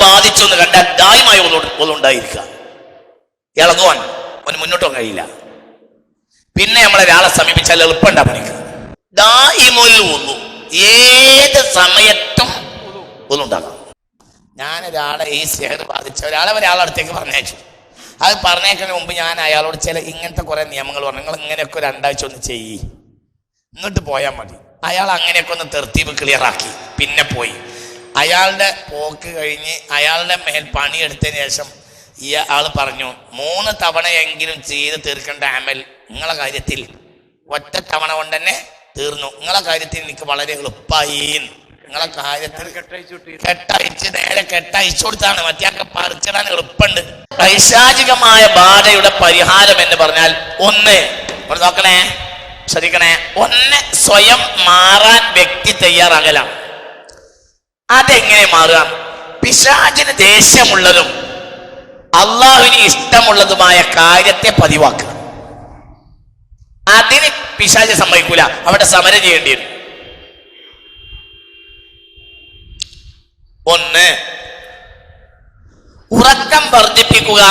ബാധിച്ചു എന്ന് കണ്ടാൽ ദായമായി ഒന്നുണ്ടായിരിക്കുക ഇളകുവാൻ അവന് മുന്നോട്ട് കഴിയില്ല. പിന്നെ നമ്മളൊരാളെ സമീപിച്ചാൽ എളുപ്പമുണ്ടാ പണിക്ക് ദായിമുൽ ഏത് സമയത്തും ഒന്നുണ്ടാകാം ഒരാളെ ഈ സ്നേഹം ബാധിച്ച ഒരാളെ ഒരാളെ അടുത്തേക്ക് പറഞ്ഞയച്ചു. അത് പറഞ്ഞേക്കുന്നതിന് മുമ്പ് ഞാൻ അയാളോട് ചില ഇങ്ങനത്തെ കുറെ നിയമങ്ങൾ പറഞ്ഞു. നിങ്ങൾ ഇങ്ങനെയൊക്കെ രണ്ടാഴ്ച ഒന്ന് ചെയ്യ്. ഇങ്ങോട്ട് പോയാൽ മതി. അയാൾ അങ്ങനെയൊക്കെ ഒന്ന് ക്ലിയർ ആക്കി. പിന്നെ പോയി. അയാളുടെ പോക്ക് കഴിഞ്ഞ് അയാളുടെ മേൽ പണിയെടുത്തതിന് ശേഷം ഈ ആൾ പറഞ്ഞു മൂന്ന് തവണയെങ്കിലും ചെയ്ത് തീർക്കേണ്ട അമൽ നിങ്ങളെ കാര്യത്തിൽ ഒറ്റ തവണ കൊണ്ട് തന്നെ തീർന്നു. നിങ്ങളെ കാര്യത്തിൽ എനിക്ക് വളരെ എളുപ്പമായി. നിങ്ങളെ കാര്യത്തിൽ കെട്ടയച്ച് നേരെ കെട്ടയച്ചു കൊടുത്താണ്. മറ്റേ പറിച്ചിടാൻ എളുപ്പമുണ്ട്. പൈശാചികമായ ബാധയുടെ പരിഹാരം എന്ന് പറഞ്ഞാൽ ഒന്ന് നോക്കണേ ശ്രദ്ധിക്കണേ ഒന്ന് സ്വയം മാറാൻ വ്യക്തി തയ്യാറാകലാണ്. അതെങ്ങനെ മാറുക? പിശാചിന് ദേഷ്യമുള്ളതും അള്ളാഹുവിന് ഇഷ്ടമുള്ളതുമായ കാര്യത്തെ പതിവാക്കുക. അതിന് പിശാച് സമ്മതിക്കൂല. അവിടെ സമരം ചെയ്യേണ്ടി വരും. ഒന്ന് ഉറക്കം വർദ്ധിപ്പിക്കുക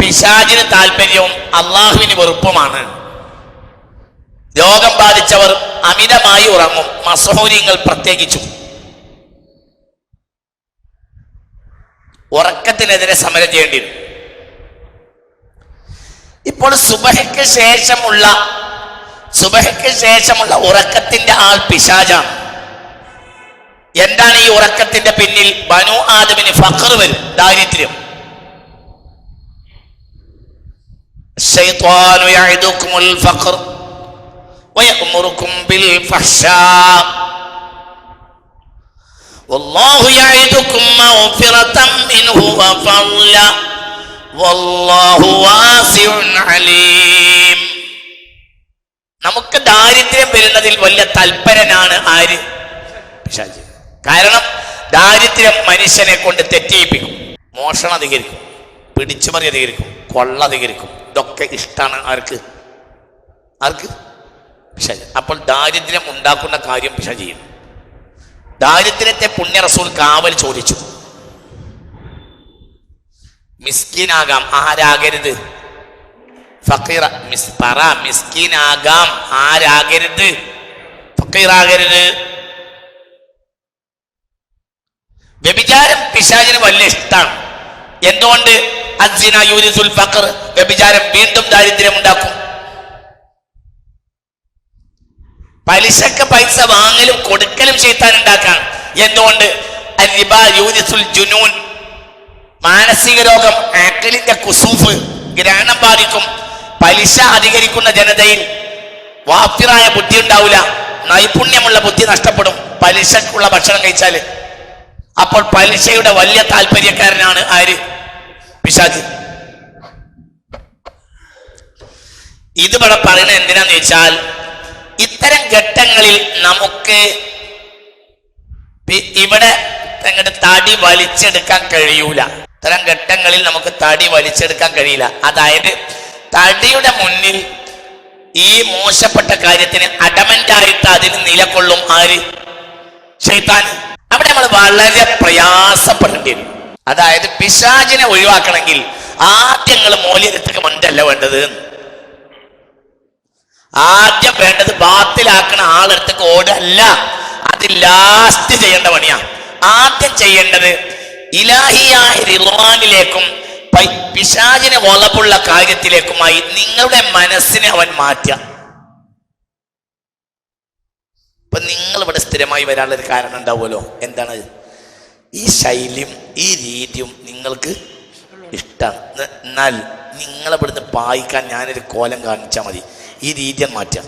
പിശാചിന് താല്പര്യവും അള്ളാഹുവിന് വെറുപ്പുമാണ്. രോഗം ബാധിച്ചവർ അമിതമായി ഉറങ്ങും. മസഹൂര്യങ്ങൾ പ്രത്യേകിച്ചും. ഉറക്കത്തിനെതിരെ സമരം ചെയ്യേണ്ടി വരും. ഇപ്പോൾ സുബഹയ്ക്ക് ശേഷമുള്ള സുബഹയ്ക്ക് ശേഷമുള്ള ഉറക്കത്തിന്റെ ആൾ പിശാചാണ്. എന്താണ് ഈ ഉറക്കത്തിന്റെ പിന്നിൽ? ബനു ആദമിന് ഫഖർ വരും ദാരിദ്ര്യം. والله يعدكم مغفرة منه وفضلا والله واسع عليم നമുക്ക് ദാരിദ്ര്യം വരുന്നതിൽ വലിയ തൽപരനാണ് ആര് പിശാച് കാരണം ദാരിദ്ര്യം മനുഷ്യനെ കൊണ്ട് തെറ്റിയിപ്പിക്കും മോഷണം അധികരിക്കും പിടിച്ചുമറി അധികരിക്കും കൊള്ള അധികരിക്കും ഇതൊക്കെ ഇഷ്ടമാണ് ആർക്ക് ആർക്ക് പിശാച് അപ്പോൾ ദാരിദ്ര്യം ഉണ്ടാക്കുന്ന കാര്യം പിശാച് ചെയ്യും ദാരിദ്ര്യത്തെ പുണ്യ റസൂൽ കാവൽ ചോദിച്ചു. മിസ്കിനാകാം ആരാകരുത്? ഫക്കീറ മിസ് പറ മിസ്കിനാകാം ആരാകരുത്? ഫക്കീറാകരുത്. വ്യഭിചാരം പിശാചിന് വലിയ ഇഷ്ടമാണ് എന്തുകൊണ്ട്? അസിന യൂരിസുൽ ഫഖർ. വ്യഭിചാരം വീണ്ടും ദാരിദ്ര്യം ഉണ്ടാക്കും പലിശക്ക് പൈസ വാങ്ങലും കൊടുക്കലും ചെയ്താൻ ഉണ്ടാക്കാൻ എന്തുകൊണ്ട് ജുനൂൻ. മാനസിക രോഗം ആക്കലിന്റെ കുസൂഫ് ഗ്രഹണം ബാധിക്കും. പലിശ അധികരിക്കുന്ന ജനതയിൽ വാപ്പിറായ ബുദ്ധി ഉണ്ടാവില്ല നൈപുണ്യമുള്ള ബുദ്ധി നഷ്ടപ്പെടും. പലിശക്കുള്ള ഭക്ഷണം കഴിച്ചാൽ. അപ്പോൾ പലിശയുടെ വലിയ താല്പര്യക്കാരനാണ് ആര്? പിശാജ്. ഇത് പറയുന്നത് എന്തിനാന്ന് വെച്ചാൽ ഇത്തരം ഘട്ടങ്ങളിൽ നമുക്ക് ഇവിടെ അങ്ങോട്ട് തടി വലിച്ചെടുക്കാൻ കഴിയൂല. ഇത്തരം ഘട്ടങ്ങളിൽ നമുക്ക് തടി വലിച്ചെടുക്കാൻ കഴിയില്ല. അതായത് തടിയുടെ മുന്നിൽ ഈ മോശപ്പെട്ട കാര്യത്തിന് അഡമന്റായിട്ട് അതിന് നിലകൊള്ളും ആര്? ഷെയ്ത്താൻ അവിടെ നമ്മൾ വളരെ പ്രയാസപ്പെടേണ്ടി വരും. അതായത് പിശാചിനെ ഒഴിവാക്കണമെങ്കിൽ ആദ്യങ്ങൾ മൂല്യരത്തേക്ക് മണ്ടല്ല വേണ്ടത് ആദ്യം വേണ്ടത് ബാത്തിലാക്കണ ആളെടുത്തേക്ക് ഓടല്ല. അത് ലാസ്റ്റ് ചെയ്യേണ്ട പണിയാ. ആദ്യം ചെയ്യേണ്ടത് ഇലാഹിയായ റിവാനിലേക്കും പിശാചിനെ വളപ്പുള്ള കാര്യത്തിലേക്കുമായി നിങ്ങളുടെ മനസ്സിനെ അവൻ മാറ്റുക. ഇപ്പൊ നിങ്ങൾ ഇവിടെ സ്ഥിരമായി വരാനുള്ള ഒരു കാരണം ഉണ്ടാവുമല്ലോ. എന്താണ്? ഈ ശൈലിയും ഈ രീതിയും നിങ്ങൾക്ക് ഇഷ്ടമാണ് എന്നാൽ നിങ്ങളെ ഇവിടുന്ന് പായിക്കാൻ ഞാനൊരു കോലം കാണിച്ചാൽ മതി. ഈ രീതി മാറ്റാം.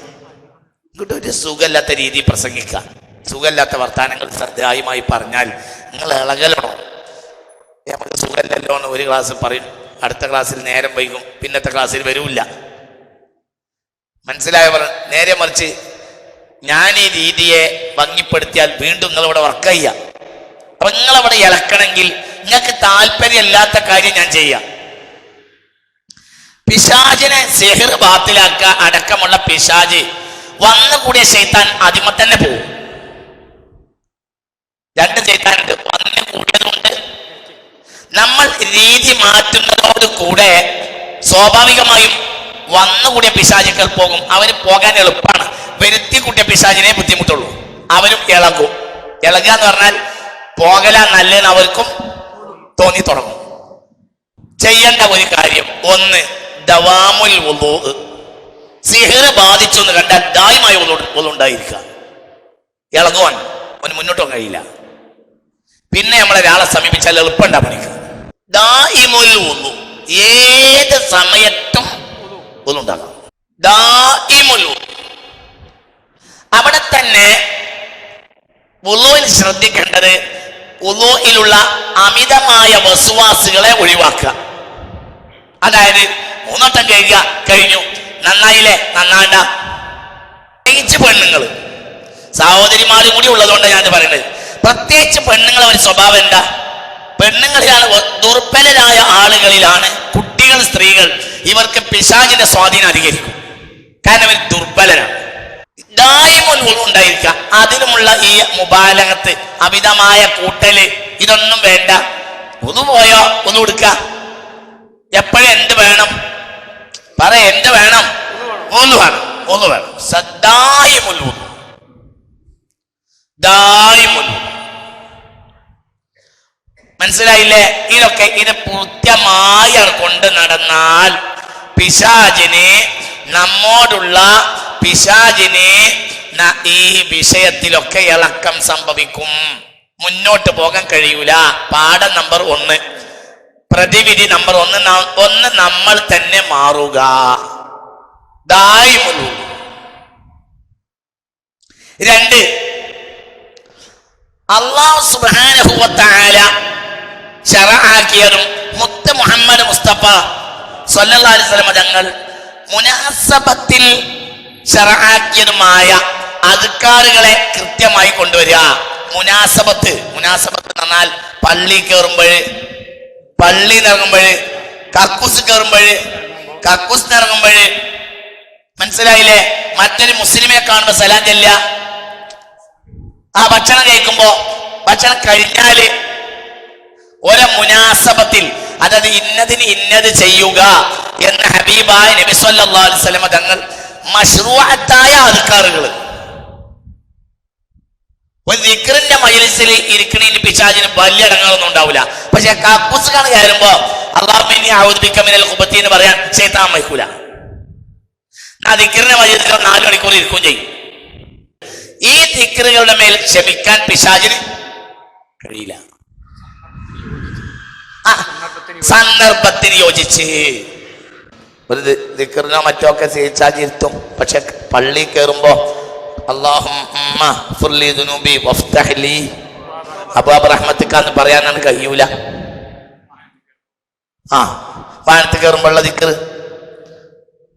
ഇങ്ങോട്ട് ഒരു സുഖമില്ലാത്ത രീതി പ്രസംഗിക്കുക. സുഖമില്ലാത്ത വർത്തമാനങ്ങൾ ശ്രദ്ധേയമായി പറഞ്ഞാൽ നിങ്ങൾ ഇളകലണോ നമുക്ക് സുഖമില്ലല്ലോ എന്ന് ഒരു ക്ലാസ് പറയും. അടുത്ത ക്ലാസ്സിൽ നേരം വൈകും. പിന്നത്തെ ക്ലാസ്സിൽ വരൂല്ല. മനസ്സിലായവർ നേരെ മറിച്ച് ഞാൻ ഈ രീതിയെ ഭംഗിപ്പെടുത്തിയാൽ വീണ്ടും നിങ്ങളിവിടെ വർക്ക് ചെയ്യാം അപ്പൊ നിങ്ങളവിടെ ഇളക്കണമെങ്കിൽ നിങ്ങൾക്ക് താല്പര്യമില്ലാത്ത കാര്യം ഞാൻ ചെയ്യാം. പിശാചിനെ സെഹിർ ബാത്തിലാക്കുക അടക്കമുള്ള പിശാജ് വന്നുകൂടിയ ശൈത്താൻ അതിമ തന്നെ പോകും രണ്ട് ശൈത്താനുണ്ട്. വന്നു കൂടിയതുണ്ട് നമ്മൾ രീതി മാറ്റുന്നതോട് കൂടെ സ്വാഭാവികമായും വന്നുകൂടിയ പിശാചുക്കൾ പോകും. അവന് പോകാൻ എളുപ്പമാണ് വരുത്തി കൂട്ടിയ പിശാചിനെ ബുദ്ധിമുട്ടുള്ളൂ. അവരും ഇളകും. ഇളകുക എന്ന് പറഞ്ഞാൽ പോകല നല്ലതെന്ന് അവർക്കും തോന്നി തുടങ്ങും. ചെയ്യേണ്ട ഒരു കാര്യം. ഒന്ന് ദവാമുൽ സിഹിറ് ബാധിച്ചു എന്ന് കണ്ടാൽ ദായമായി ഉണ്ടായിരിക്കുക. ഇളകുവാൻ അവന് മുന്നോട്ടോ കഴിയില്ല. പിന്നെ നമ്മളെ ഒരാളെ സമീപിച്ചാൽ എളുപ്പമുണ്ടാ പണിക്ക്. ദായിമുൽ ഏത് സമയത്തും ഒന്നുണ്ടാകാം ദായിമുൽ അവിടെ തന്നെ വുളുവിൽ ശ്രദ്ധിക്കേണ്ടത് വുളുയിലുള്ള അമിതമായ വസുവാസുകളെ ഒഴിവാക്കുക. അതായത് മൂന്നോട്ടം കഴിയുക കഴിഞ്ഞു. നന്നായില്ലേ? നന്നാണ്ട. പ്രത്യേകിച്ച് പെണ്ണുങ്ങൾ സഹോദരിമാരും കൂടി ഉള്ളതുകൊണ്ട് ഞാൻ പറയുന്നത് പ്രത്യേകിച്ച് പെണ്ണുങ്ങളെ ഒരു സ്വഭാവം എന്താ? പെണ്ണുങ്ങളിലാണ് ദുർബലരായ ആളുകളിലാണ് കുട്ടികൾ സ്ത്രീകൾ ഇവർക്ക് പിശാചിന്റെ സ്വാധീനം അധികരിക്കും. കാരണം ഇവർ ദുർബലരാണ്. ദായിമുൽ ഉണ്ടായിരിക്കുക അതിനുമുള്ള ഈ മുബാലകത്ത് അമിതമായ കൂട്ടൽ ഇതൊന്നും വേണ്ട. ഒന്ന് പോയോ? ഒന്ന് കൊടുക്ക. എപ്പോഴും എന്ത് വേണം? പറ എന്ത് വേണം? ഒന്ന് വേണം ഒന്ന് വേണം. സദായി മനസ്സിലായില്ലേ? ഇതൊക്കെ ഇത് കൃത്യമായി കൊണ്ട് നടന്നാൽ പിശാചിനെ നമ്മോടുള്ള പിശാചിനെ ഈ വിഷയത്തിലൊക്കെ ഇളക്കം സംഭവിക്കും. മുന്നോട്ട് പോകാൻ കഴിയൂല. പാഠം നമ്പർ ഒന്ന്. പ്രതിവിധി നമ്പർ ഒന്ന് ഒന്ന് നമ്മൾ തന്നെ മാറുക. രണ്ട് അള്ളാഹു സുബാനഹുവത്തായ ഷറആക്കിയതും മുത്ത മുഹമ്മദ് മുസ്തഫ അലൈഹി വസല്ലം തങ്ങൾ മുനാസബത്തിൽ അതുക്കാറുകളെ അധികാറുകളെ കൃത്യമായി കൊണ്ടുവരിക മുനാസബത്ത് മുനാസബത്ത് എന്നാൽ പള്ളി കയറുമ്പോൾ പള്ളി ഇറങ്ങുമ്പോൾ കക്കൂസ് കയറുമ്പോൾ കക്കൂസ് ഇറങ്ങുമ്പോൾ മനസ്സിലായില്ലേ? മറ്റൊരു മുസ്ലിമെ കാണുമ്പോൾ സലാം ചെല്ല ആ ഭക്ഷണം കഴിക്കുമ്പോ ഭക്ഷണം കഴിഞ്ഞാൽ ഒരു മുനാസബത്തിൽ അതായത് ഇന്നതിന് ഇന്നത് ചെയ്യുക എന്ന ഹബീബായ നബി സല്ലല്ലാഹു അലൈഹി വസല്ലം തങ്ങൾ മഷ്റൂഅത്തായ അധികാറുകൾ ഒരു ദിക്റിന്റെ മജലിസിൽ ഇരിക്കണീന് പിശാചിന് വലിയ ഇടങ്ങളൊന്നും ഉണ്ടാവില്ല. പക്ഷെ കക്കൂസ് കാണു കയറുമ്പോ അള്ളാഹുമിനി എന്ന് പറയാൻ ചേത്താൻ വയ്ക്കൂല ആ ദിക്റിന്റെ മജലിസിൽ നാല് മണിക്കൂർ ഇരിക്കുകയും ചെയ്യും. ഈ ദിക്റുകളുടെ മേൽ ക്ഷമിക്കാൻ പിശാചിന് കഴിയില്ല. സന്ദർഭത്തിന് യോജിച്ച്. ഒരു ദിക്കറിനോ മറ്റോ ഒക്കെ ചെയ്യിച്ചാജിരുത്തും പക്ഷെ പള്ളി കയറുമ്പോ അബാബ് റഹ്മത്തിക്കാന്ന് പറയാനാണ് കഴിയൂല. ആ വാനത്ത് കയറുമ്പോഴുള്ള ദിക്കർ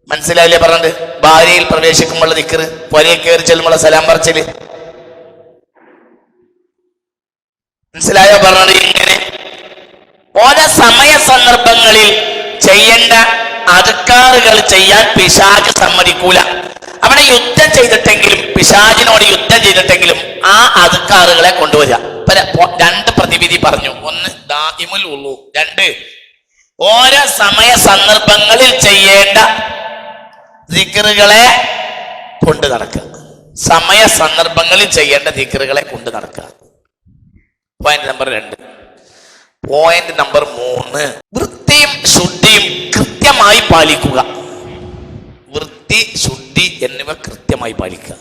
മനസ്സിലായില്ലേ പറഞ്ഞത്? ഭാര്യയിൽ പ്രവേശിക്കുമ്പോഴുള്ള ദിക്കറ് പൊരയെ കയറി ചെല്ലുമ്പോൾ സലാം പറച്ചിൽ. മനസ്സിലായോ പറഞ്ഞത് ഇങ്ങനെ? ഓരോ സമയ സന്ദർഭങ്ങളിൽ ചെയ്യേണ്ട അതുക്കാറുകൾ ചെയ്യാൻ പിശാക്ക് സമ്മതിക്കൂല. അവിടെ യുദ്ധം ചെയ്തിട്ടെങ്കിലും പിശാചിനോട് യുദ്ധം ചെയ്തിട്ടെങ്കിലും ആ അതുക്കാറുകളെ കൊണ്ടുവരിക. രണ്ട് പ്രതിവിധി പറഞ്ഞു. ഒന്ന് ദാഇമുൽ ഉള്ളൂ. രണ്ട് ഓരോ സമയ സന്ദർഭങ്ങളിൽ ചെയ്യേണ്ട ദിക്കറുകളെ കൊണ്ട് നടക്കുക. സമയ സന്ദർഭങ്ങളിൽ ചെയ്യേണ്ട ദിക്കറുകളെ കൊണ്ട് നടക്കുക. പോയിന്റ് നമ്പർ രണ്ട്. പോയിന്റ് നമ്പർ മൂന്ന്. വൃത്തിയും ശുദ്ധിയും കൃത്യമായി പാലിക്കുക. വൃത്തി ശുദ്ധി എന്നിവ കൃത്യമായി പാലിക്കുക.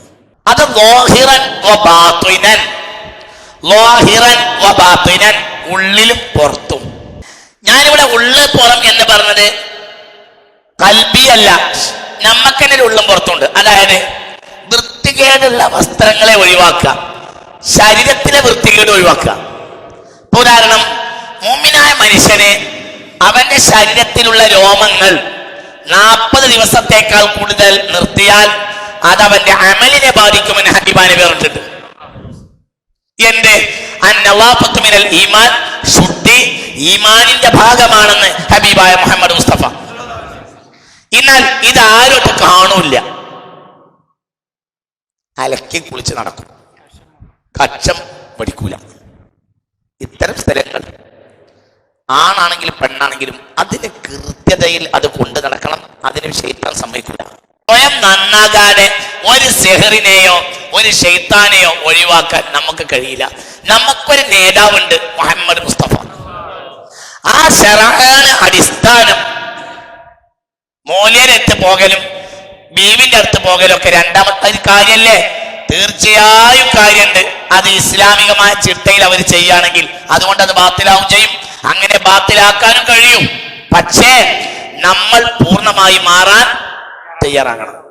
അത് ലോഹിറൻ ലോഹിറൻ ഉള്ളിലും പുറത്തും. ഞാനിവിടെ ഉള്ളിൽ പുറം എന്ന് പറഞ്ഞത് കൽബിയല്ല നമ്മക്കന്നെ ഉള്ളും പുറത്തുണ്ട്. അതായത് വൃത്തികേടുള്ള വസ്ത്രങ്ങളെ ഒഴിവാക്കുക. ശരീരത്തിലെ വൃത്തികേട് ഒഴിവാക്കുക. ഉദാഹരണം മൂമിനായ മനുഷ്യന് അവന്റെ ശരീരത്തിലുള്ള രോമങ്ങൾ നാൽപ്പത് ദിവസത്തേക്കാൾ കൂടുതൽ നിർത്തിയാൽ അത് അവന്റെ അമലിനെ ബാധിക്കുമെന്ന് ഹബീബാനെ പറഞ്ഞിട്ടുണ്ട് എന്റെ അന്നവാഫത്ത് മിനൽ ഈമാൻ ശുദ്ധി ഈമാനിന്റെ ഭാഗമാണെന്ന് ഹബീബായ മുഹമ്മദ് മുസ്തഫ. എന്നാൽ ഇത് ആരോട്ട് കാണൂല അലക്കി കുളിച്ച് നടക്കും. കച്ചം പഠിക്കൂല ഇത്തരം സ്ഥലങ്ങൾ ആണാണെങ്കിലും പെണ്ണാണെങ്കിലും അതിന് കൃത്യതയിൽ അത് കൊണ്ടു നടക്കണം. അതിന് ശൈത്താൻ സമ്മതിക്കില്ല. സ്വയം നന്നാകാതെ ഒരു സെഹറിനെയോ ഒരു ഷെയ്ത്താനെയോ ഒഴിവാക്കാൻ നമുക്ക് കഴിയില്ല. നമുക്കൊരു നേതാവുണ്ട് മുഹമ്മദ് മുസ്തഫ. ആ ഷെറാന അടിസ്ഥാനം. മോലിയരടുത്ത് പോകലും ബീവിന്റെ അടുത്ത് പോകലും ഒക്കെ രണ്ടാമത്തെ ഒരു കാര്യല്ലേ? തീർച്ചയായും കാര്യമുണ്ട് അത് ഇസ്ലാമികമായ ചിട്ടയിൽ അവർ ചെയ്യുകയാണെങ്കിൽ അതുകൊണ്ട് അത് ബാത്തിലാവും ചെയ്യും. അങ്ങനെ ബാത്തിലാക്കാനും കഴിയും. പക്ഷേ നമ്മൾ പൂർണമായി മാറാൻ തയ്യാറാകണം.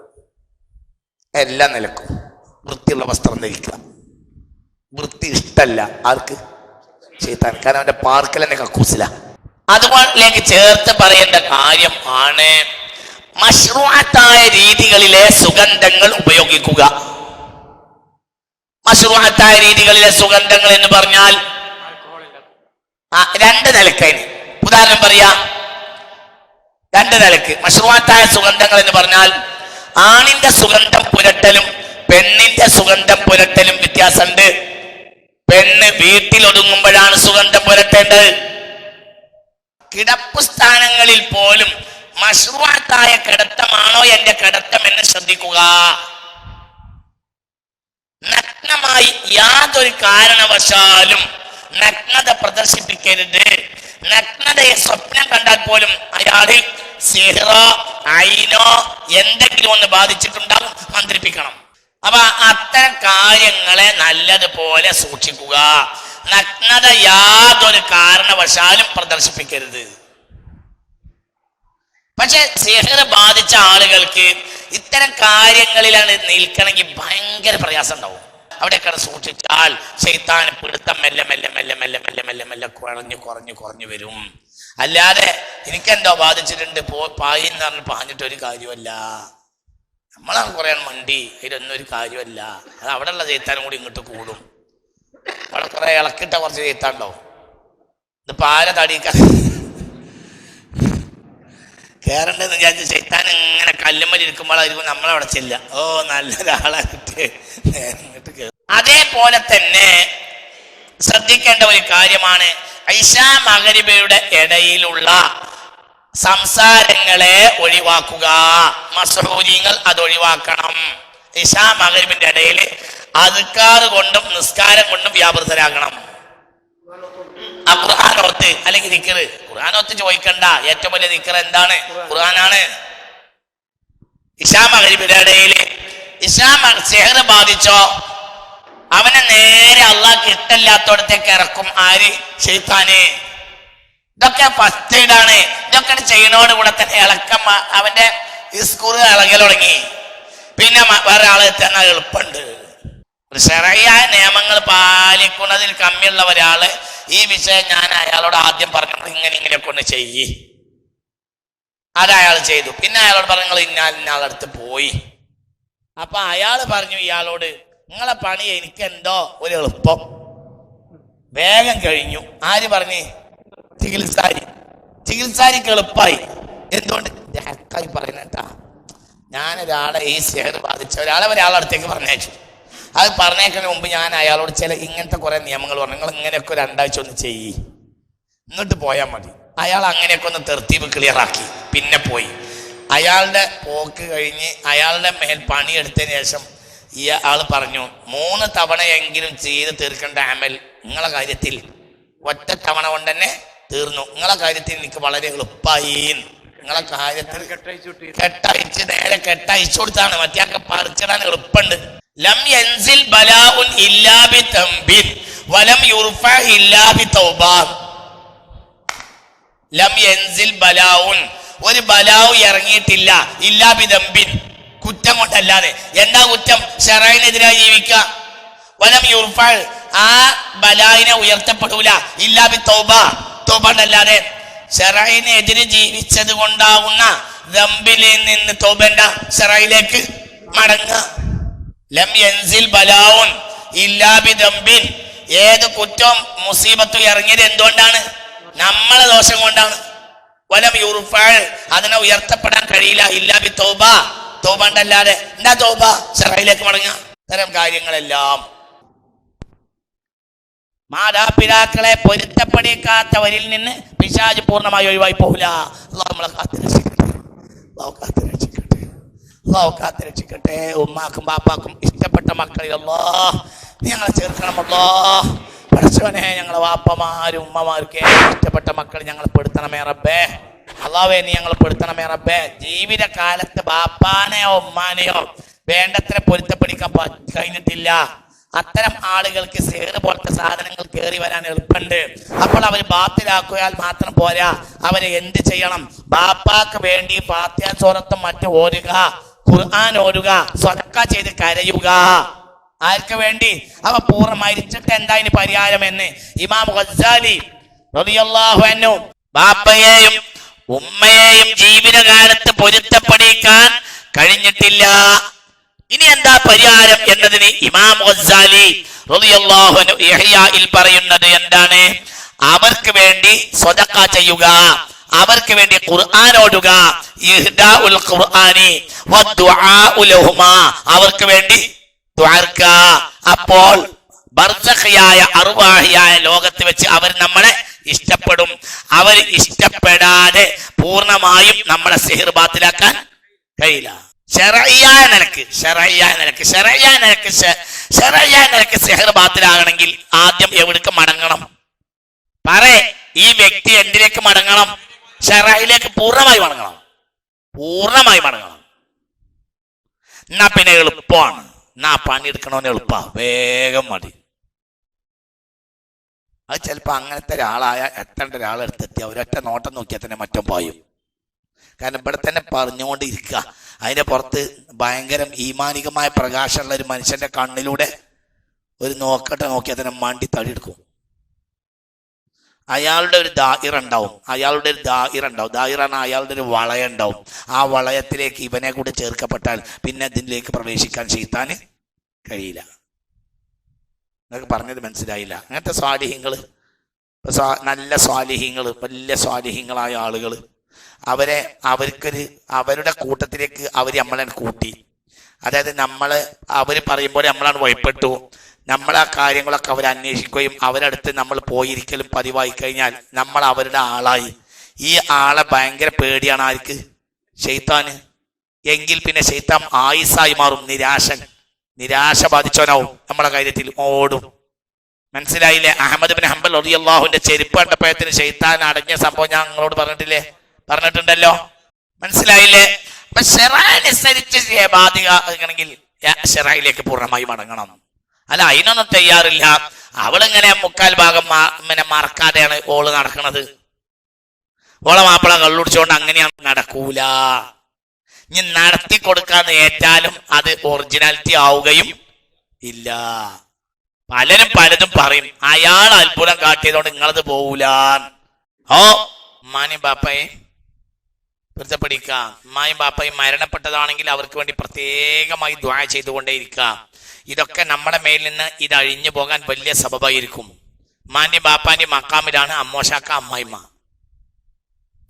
എല്ലാ നിലക്കും വൃത്തിയുള്ള വസ്ത്രം ധരിക്കുക. വൃത്തി ഇഷ്ടല്ല ആർക്ക്? ചെയ്താൻ കാരണം അവന്റെ പാർക്കൽ തന്നെ കക്കൂസില അതുകൊണ്ടിലേക്ക് ചേർത്ത് പറയേണ്ട കാര്യം ആണ് മഷ്റൂഅത്തായ രീതികളിലെ സുഗന്ധങ്ങൾ ഉപയോഗിക്കുക. മഷ്റൂഅത്തായ രീതികളിലെ സുഗന്ധങ്ങൾ എന്ന് പറഞ്ഞാൽ രണ്ട് നിലക്കതിന് ഉദാഹരണം പറയാ രണ്ട് നിലയ്ക്ക്. മഷ്റൂഅത്തായ സുഗന്ധങ്ങൾ എന്ന് പറഞ്ഞാൽ ആണിന്റെ സുഗന്ധം പുരട്ടലും പെണ്ണിന്റെ സുഗന്ധം പുരട്ടലും വ്യത്യാസമുണ്ട്. പെണ്ണ് വീട്ടിൽ ഒതുങ്ങുമ്പോഴാണ് സുഗന്ധം പുരട്ടേണ്ടത്. കിടപ്പ് സ്ഥാനങ്ങളിൽ പോലും മഷ്റൂഅത്തായ കിടത്തമാണോ എന്റെ കിടത്തം എന്ന് ശ്രദ്ധിക്കുക. നഗ്നമായി യാതൊരു കാരണവശാലും നഗ്നത പ്രദർശിപ്പിക്കരുത്. നഗ്നതയെ സ്വപ്നം കണ്ടാൽ പോലും അയാളിൽ സിഹ്റോ ഐനോ എന്തെങ്കിലും ഒന്ന് ബാധിച്ചിട്ടുണ്ടാകും മന്ത്രിപ്പിക്കണം. അപ്പൊ അത്തരം കാര്യങ്ങളെ നല്ലതുപോലെ സൂക്ഷിക്കുക. നഗ്നത യാതൊരു കാരണവശാലും പ്രദർശിപ്പിക്കരുത്. പക്ഷെ സിഹർ ബാധിച്ച ആളുകൾക്ക് ഇത്തരം കാര്യങ്ങളിലാണ് നിൽക്കണമെങ്കിൽ ഭയങ്കര പ്രയാസം ഉണ്ടാവും. അവിടെയൊക്കെ സൂക്ഷിച്ചാൽ ശൈത്താൻ പിടുത്തം മെല്ലെ മെല്ലെ മെല്ലെ മെല്ലെ മെല്ലെ മെല്ലെ മെല്ലെ കുഴഞ്ഞു കുറഞ്ഞു കുറഞ്ഞു വരും. അല്ലാതെ എനിക്കെന്തോ ബാധിച്ചിട്ടുണ്ട് പോ പായി എന്ന് പറഞ്ഞ് പാഞ്ഞിട്ട് ഒരു കാര്യമല്ല നമ്മളാണ് കുറേ മണ്ടി ഇതിലൊന്നും ഒരു കാര്യമല്ല അത് അവിടെയുള്ള ചെയ്ത്താനും കൂടി ഇങ്ങോട്ട് കൂടും. അവിടെ കുറെ ഇളക്കിട്ട കുറച്ച് ചെയ്ത്താണ്ടോ ഇത് ആരെ തടിക്കാൻ കേറണ്ടെന്ന് വിചാരിച്ച് ശൈത്താൻ ഇങ്ങനെ കല്ലുമ്മൽ ഇരിക്കുമ്പോഴായിരിക്കും നമ്മളവിടെ ചെല്ല ഓ നല്ലൊരാളെ അതേപോലെ തന്നെ ശ്രദ്ധിക്കേണ്ട ഒരു കാര്യമാണ്. ഐഷാ മകരിബയുടെ ഇടയിലുള്ള സംസാരങ്ങളെ ഒഴിവാക്കുക. മസൂരിങ്ങൾ അത് ഒഴിവാക്കണം. ഇഷാ മകരിബിന്റെ ഇടയിൽ അതുക്കാറ് കൊണ്ടും നിസ്കാരം കൊണ്ടും വ്യാപൃതരാകണം. അല്ലെങ്കിൽ നിക്കറ് ഖുർആാനോത്ത് ചോദിക്കണ്ട. ഏറ്റവും വലിയ നിക്കർ എന്താണ്? ഖുർആനാണ്. ഇഷാ മകരിബിന്റെ ഇടയിൽ ഇഷാ സെഹർ ബാധിച്ചോ? അവനെ നേരെ അള്ളാഹ് ഇഷ്ടമില്ലാത്തോടത്തേക്ക് ഇറക്കും ആര്? ഷെയ്ത്താന് ഇതൊക്കെ ഫസ്റ്റ് എയ്ഡാണ് ഇതൊക്കെ ചെയ്യണോട് കൂടെ തന്നെ ഇളക്കം അവന്റെ സ്കൂൾ ഇളകൽ തുടങ്ങി. പിന്നെ വേറെ ആളെ എത്താൻ എളുപ്പമുണ്ട്. ഷെറയായ നിയമങ്ങൾ പാലിക്കുന്നതിൽ കമ്മിയുള്ള ഒരാൾ ഈ വിഷയം ഞാൻ അയാളോട് ആദ്യം പറഞ്ഞു ഇങ്ങനെ ഇങ്ങനെ ഒന്ന് ചെയ്യ്. അത് അയാൾ ചെയ്തു. പിന്നെ അയാളോട് പറഞ്ഞു നിങ്ങൾ ഇന്നാൾ ഇന്നാളടുത്ത് പോയി. അപ്പൊ അയാൾ പറഞ്ഞു ഇയാളോട് നിങ്ങളെ പണി എനിക്ക് എന്തോ ഒരു എളുപ്പം. വേഗം കഴിഞ്ഞു. ആര് പറഞ്ഞു? ചികിത്സാരി. ചികിത്സാരിക്ക് എളുപ്പമായി എന്തുകൊണ്ട്? ഹക്കായി പറയുന്നേട്ടാ ഞാനൊരാളെ ഈ സെഹർ ബാധിച്ച ഒരാളെ ഒരാളടുത്തേക്ക് പറഞ്ഞയച്ചു. അത് പറഞ്ഞേക്കുന്നതിന് മുമ്പ് ഞാൻ അയാളോട് ചില ഇങ്ങനത്തെ കുറെ നിയമങ്ങൾ പറഞ്ഞു. നിങ്ങൾ ഇങ്ങനെയൊക്കെ ഒരു രണ്ടാഴ്ച ഒന്ന് ചെയ്യ്. എന്നിട്ട് പോയാൽ മതി. അയാൾ അങ്ങനെയൊക്കെ ഒന്ന് തെർത്തീവ് ക്ലിയർ ആക്കി. പിന്നെ പോയി. അയാളുടെ പോക്ക് കഴിഞ്ഞ് അയാളുടെ മേൽ പണിയെടുത്തതിന് ശേഷം ഇയാൾ ആൾ പറഞ്ഞു മൂന്ന് തവണയെങ്കിലും ചെയ്ത് തീർക്കേണ്ട അമൽ നിങ്ങളെ കാര്യത്തിൽ ഒറ്റ തവണ കൊണ്ട് തന്നെ തീർന്നു. നിങ്ങളെ കാര്യത്തിൽ എനിക്ക് വളരെ എളുപ്പമായി നിങ്ങളെ കാര്യത്തിൽ കെട്ടയച്ച് നേരെ കെട്ടയച്ചു കൊടുത്താണ്. മറ്റേ പറിച്ചിടാൻ എളുപ്പമുണ്ട്. ലം യൻസിൽ ബലാഉൻ ഇല്ലാ ബി തംബിൻ വലം യുർഫ ഇല്ലാ ബി തൗബാൻ ലം യൻസിൽ ബലാഉൻ. ഒരു ബലാവ് ഇറങ്ങിയിട്ടില്ല ഇല്ലാ ബി തംബിൻ കുറ്റം കൊണ്ടല്ലാതെ. എന്താ കുറ്റം? ഷെറൈനെതിരായി ജീവിക്കുക. വലം യുർഫ ആ ബലായിനെ ഉയർത്തപ്പെടൂല ഇല്ലാ ബി തൗബ തൗബ അല്ലാതെ ഷെറൈനെതിരെ ജീവിച്ചത് കൊണ്ടാവുന്ന ദമ്പിലിൽ നിന്ന് തൗബണ്ട ഷെറയിലേക്ക് മടങ്ങുക. ഏത് കുറ്റവും മുസീബത്തും ഇറങ്ങിയത് എന്തുകൊണ്ടാണ്? നമ്മളെ ദോഷം കൊണ്ടാണ്. വലം യൂറുഫാൾ അതിനെ ഉയർത്തപ്പെടാൻ കഴിയില്ല. ഇല്ലാബി തോബ. തോബണ്ടല്ലാതെ എന്താ തോബ? ചെറയിലേക്ക് മടങ്ങുക. ഇത്തരം കാര്യങ്ങളെല്ലാം മാതാപിതാക്കളെ പൊരുത്തപ്പെടിക്കാത്തവരിൽ നിന്ന് പിശാജ് പൂർണമായി ഒഴിവായി പോകില്ല നമ്മളെ കാത്തു അള്ളാഹു കാത്തിരക്ഷിക്കട്ടെ. ഉമ്മാക്കും ബാപ്പാക്കും ഇഷ്ടപ്പെട്ട മക്കളിൽ മക്കളിലല്ലോ ഞങ്ങളെ ചേർക്കണമല്ലോ പഠിച്ചവനെ ഞങ്ങളെ വാപ്പമാരും ഉമ്മമാർക്ക് ഇഷ്ടപ്പെട്ട മക്കൾ ഞങ്ങൾ പെടുത്തണമേ റബ്ബേ. അള്ളാവേ നീ ഞങ്ങൾ പെടുത്തണമേ റബ്ബേ. ജീവിതകാലത്ത് ബാപ്പാനെയോ ഉമ്മാനെയോ വേണ്ടത്ര പൊരുത്തപ്പെടിക്കാൻ കഴിഞ്ഞിട്ടില്ല. അത്തരം ആളുകൾക്ക് സേറ് പോലത്തെ സാധനങ്ങൾ കയറി വരാൻ എളുപ്പമുണ്ട്. അപ്പോൾ അവർ ബാത്തിലാക്കിയാൽ മാത്രം പോരാ. അവരെ എന്ത് ചെയ്യണം? ബാപ്പാക്ക് വേണ്ടി പാത്യാസോറത്തും മറ്റും ഓരുക ഖുർആൻ ഓരുക സ്വതക്ക ചെയ്ത് കരയുക. ആർക്ക് വേണ്ടി? അവ പൂർണ മരിച്ചിട്ട് എന്താ ഇനി പരിഹാരം എന്ന് ഇമാം ഗസാലി റളിയല്ലാഹു ബാപ്പയെയും ഉമ്മയെയും ജീവിതകാലത്ത് പൊരുത്തപ്പെടിക്കാൻ കഴിഞ്ഞിട്ടില്ല. ഇനി എന്താ പരിഹാരം എന്നതിന് ഇമാം ഗസാലി റളിയല്ലാഹു അൻഹു ഇഹ്യായിൽ പറയുന്നത് എന്താണ്? അവർക്ക് വേണ്ടി സ്വതക്ക ചെയ്യുക. അവർക്ക് വേണ്ടി ഖുർആൻ ഓടുക. അവർക്ക് വേണ്ടി അപ്പോൾ ബർസഖിയായ അറുവാഹിയായ ലോകത്ത് വെച്ച് അവർ നമ്മളെ ഇഷ്ടപ്പെടും. അവർ ഇഷ്ടപ്പെടാതെ പൂർണമായും നമ്മളെ സിഹിർ ബാത്തിലാക്കാൻ കഴിയില്ല. ഷെറയ്യായ നിലയ്ക്ക് ഷെറയ്യായ നിലയ്ക്ക് ഷെറയ്യായ നിലയ്ക്ക് ഷെറയ്യായ നിലയ്ക്ക് സിഹിർ ബാത്തിലാകണമെങ്കിൽ ആദ്യം എവിടേക്ക് മടങ്ങണം? പറ ഈ വ്യക്തി എന്തിലേക്ക് മടങ്ങണം? ഷെറയിലേക്ക് പൂർണമായി മടങ്ങണം. പൂർണമായി മടങ്ങണം. എന്നാ പിന്നെ എളുപ്പമാണ് എന്നാ പണിയെടുക്കണവന് എളുപ്പാ. വേഗം മതി. അത് ചിലപ്പോ അങ്ങനത്തെ ഒരാളായ എത്തേണ്ട ഒരാളെടുത്തെത്തി ഒരൊറ്റ നോട്ടം നോക്കിയാൽ തന്നെ മറ്റും പായും. കാരണം ഇവിടെ തന്നെ പറഞ്ഞുകൊണ്ടിരിക്കുക അതിന്റെ പുറത്ത് ഭയങ്കരം ഈമാനികമായ പ്രകാശമുള്ള ഒരു മനുഷ്യന്റെ കണ്ണിലൂടെ ഒരു നോക്കട്ടെ നോക്കിയാൽ തന്നെ മണ്ടി തടിയെടുക്കും. അയാളുടെ ഒരു ദാഹിറ ഉണ്ടാവും. അയാളുടെ ഒരു ദാഹിറ ഉണ്ടാവും. ദാഹിറാണ് അയാളുടെ ഒരു വളയം ഉണ്ടാവും. ആ വളയത്തിലേക്ക് ഇവനെ കൂടെ ചേർക്കപ്പെട്ടാൽ പിന്നെ അതിലേക്ക് പ്രവേശിക്കാൻ ചെയ്താൻ കഴിയില്ല. നിങ്ങൾക്ക് പറഞ്ഞത് മനസ്സിലായില്ല. അങ്ങനത്തെ സ്വാലിഹ്യങ്ങൾ നല്ല സ്വാലിഹ്യങ്ങൾ വലിയ സ്വാലിഹ്യങ്ങളായ ആളുകൾ അവരെ അവർക്കൊരു അവരുടെ കൂട്ടത്തിലേക്ക് അവർ നമ്മളെ കൂട്ടി. അതായത് നമ്മൾ അവർ പറയുമ്പോൾ നമ്മളാണ് ഭയപ്പെട്ടു. നമ്മൾ ആ കാര്യങ്ങളൊക്കെ അവർ അന്വേഷിക്കുകയും അവരടുത്ത് നമ്മൾ പോയിരിക്കലും പതിവായി കഴിഞ്ഞാൽ നമ്മൾ അവരുടെ ആളായി. ഈ ആളെ ഭയങ്കര പേടിയാണ് ആർക്ക്? ഷെയ്ത്താന് എങ്കിൽ പിന്നെ ഷെയ്ത്താൻ ആയുസായി മാറും നിരാശൻ. നിരാശ ബാധിച്ചവനാവും നമ്മളെ കാര്യത്തിൽ ഓടും. മനസ്സിലായില്ലേ? അഹമ്മദ് ബിൻ ഹംബൽ റളിയല്ലാഹുവിന്റെ ചെരുപ്പ് കണ്ടപ്പോഴത്തിന് ഷെയ്ത്താൻ അടങ്ങിയ സംഭവം ഞാൻ നിങ്ങളോട് പറഞ്ഞിട്ടില്ലേ? പറഞ്ഞിട്ടുണ്ടല്ലോ. മനസ്സിലായില്ലേ? അപ്പൊ ഷെറാനുസരിച്ച് ബാധിക്കണമെങ്കിൽ ഷെറായിലേക്ക് പൂർണമായി മടങ്ങണം അല്ല അതിനൊന്നും തയ്യാറില്ല. അവളിങ്ങനെ മുക്കാൽ ഭാഗം പിന്നെ മറക്കാതെയാണ് ഓൾ നടക്കണത്. ഓളെ മാപ്പിള കള്ളുടിച്ചുകൊണ്ട് അങ്ങനെയാണ് നടക്കൂല. ഇനി നടത്തി കൊടുക്കാന്ന് ഏറ്റാലും അത് ഒറിജിനാലിറ്റി ആവുകയും ഇല്ല. പലരും പലതും പറയും അയാൾ അത്ഭുതം കാട്ടിയതുകൊണ്ട് നിങ്ങളത് പോവൂല ഓ ഉമ്മാനും ബാപ്പയെ പൊരുത്തപ്പെടിക്കുക ഉമ്മായും ബാപ്പയും മരണപ്പെട്ടതാണെങ്കിൽ അവർക്ക് വേണ്ടി പ്രത്യേകമായി ദ്വാ ചെയ്തുകൊണ്ടേയിരിക്കുക ഇതൊക്കെ നമ്മുടെ മേലിൽ നിന്ന് ഇത് അഴിഞ്ഞു പോകാൻ വലിയ സബബായിരിക്കും. മാന്യ ബാപ്പാന്റെ മക്കാമിലാണ് അമ്മോഷാക്ക അമ്മായിമ്മ.